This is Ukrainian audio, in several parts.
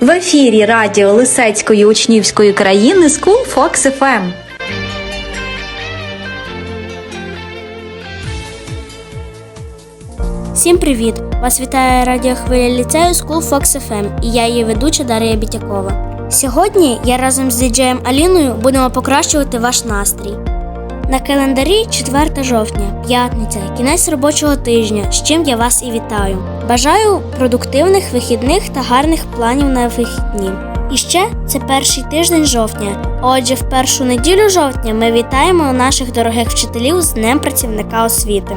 В ефірі радіо Лисецької учнівської країни School Fox FM. Всім привіт! Вас вітає радіохвиля ліцею School Fox FM і я її ведуча Дар'я Бітякова. Сьогодні я разом з діджеєм Аліною будемо покращувати ваш настрій. На календарі 4 жовтня, п'ятниця, кінець робочого тижня, з чим я вас і вітаю. Бажаю продуктивних вихідних та гарних планів на вихідні. І ще це перший тиждень жовтня. Отже, в першу неділю жовтня ми вітаємо наших дорогих вчителів з Днем працівника освіти.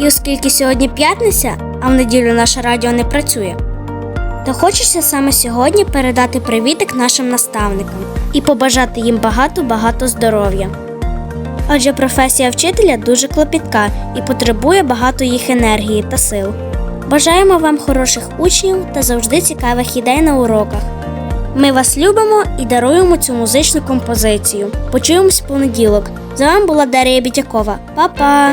І оскільки сьогодні п'ятниця, а в неділю наше радіо не працює, то хочеться саме сьогодні передати привітик нашим наставникам і побажати їм багато-багато здоров'я. Адже професія вчителя дуже клопітка і потребує багато їх енергії та сил. Бажаємо вам хороших учнів та завжди цікавих ідей на уроках. Ми вас любимо і даруємо цю музичну композицію. Почуємось в понеділок. З вами була Дар'я Бітякова. Па-па!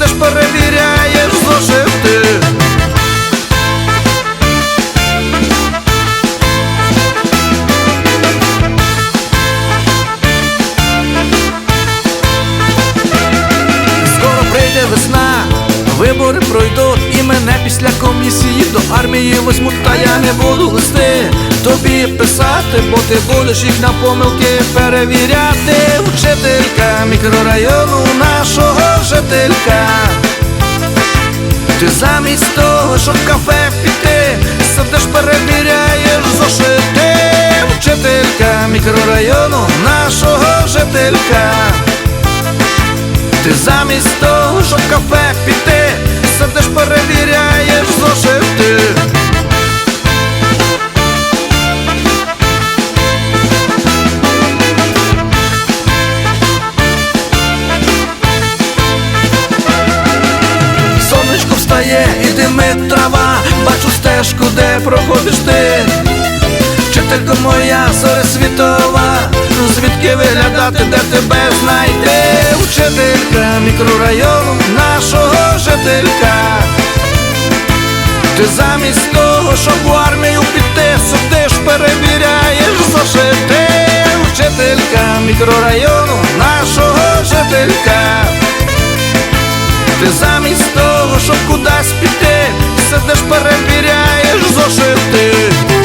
Сидиш перевіряєш зошити. Скоро прийде весна, вибори пройдуть і мене після комісії до армії возьмуть, та я не буду листи тобі писати, бо ти будеш їх на помилки перевіряти. Вчителька мікрорайону нашого жителька. Ти замість того, щоб кафе піти, сидиш перевіряєш зошити. Вчителька мікрорайону нашого жителька. Ти замість того, щоб кафе піти, трава, бачу стежку, де проходиш ти. Вчителька моя зоря світова, ну звідки виглядати, де тебе знайти? Вчителька мікрорайону нашого жителька. Ти замість того, щоб в армію піти, сидиш, перевіряєш зошити. Вчителька мікрорайону нашого жителька. Ти замість того, щоб кудись піти, сидиш, перевіряєш зошити.